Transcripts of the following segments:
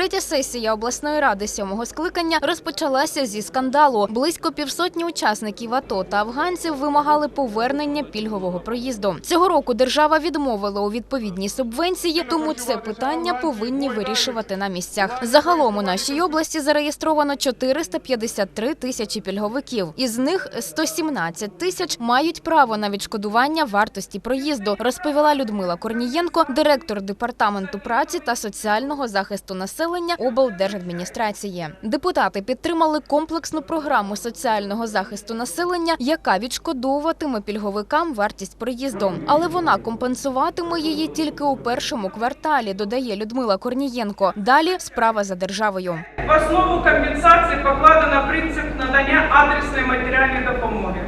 Третя сесія обласної ради сьомого скликання розпочалася зі скандалу. Близько півсотні учасників АТО та афганців вимагали повернення пільгового проїзду. Цього року держава відмовила у відповідній субвенції, тому це питання повинні вирішувати на місцях. Загалом у нашій області зареєстровано 453 тисячі пільговиків. Із них 117 тисяч мають право на відшкодування вартості проїзду, розповіла Людмила Корнієнко, директор департаменту праці та соціального захисту населення облдержадміністрації. Депутати підтримали комплексну програму соціального захисту населення, яка відшкодовуватиме пільговикам вартість проїзду, але вона компенсуватиме її тільки у першому кварталі, додає Людмила Корнієнко. Далі справа за державою. В основу компенсації покладено принцип надання адресної матеріальної допомоги.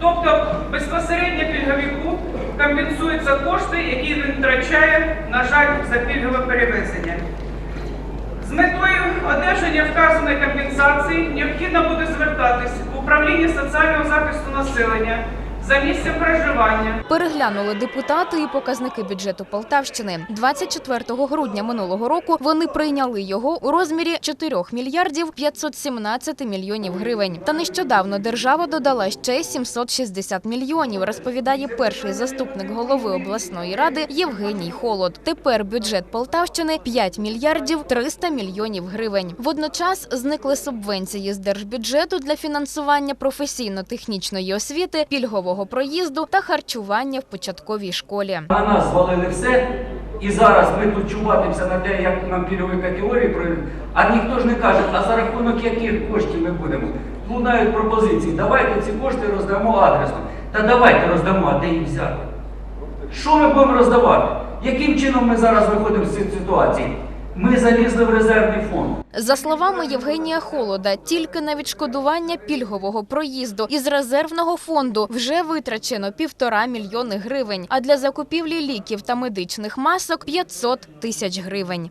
Тобто безпосередньо пільговику компенсуються кошти, які він втрачає, на жаль, за пільгове перевезення. З метою одержання вказаної компенсації необхідно буде звертатись в управління соціального захисту населення за місцем проживання Переглянули депутати і показники бюджету Полтавщини. 24 грудня минулого року вони прийняли його у розмірі 4 мільярдів 517 мільйонів гривень. Та нещодавно держава додала ще 760 мільйонів. Розповідає перший заступник голови обласної ради Євгеній Холод. Тепер бюджет Полтавщини 5 мільярдів 300 мільйонів гривень. Водночас зникли субвенції з держбюджету для фінансування професійно-технічної освіти, пільгового проїзду та харчування в початковій школі. На нас звалили все, і зараз ми тут чубатимося на те, як нам пільгові категорії проведуть, а ніхто ж не каже, а за рахунок яких коштів ми будемо. Лунають пропозиції, давайте ці кошти роздамо адресно. Та давайте роздамо, а де їх взяти? Що ми будемо роздавати? Яким чином ми зараз виходимо з цієї ситуації? Ми залізли в резервний фонд. За словами Євгенія Холода, тільки на відшкодування пільгового проїзду із резервного фонду вже витрачено півтора мільйони гривень, а для закупівлі ліків та медичних масок 500 тисяч гривень.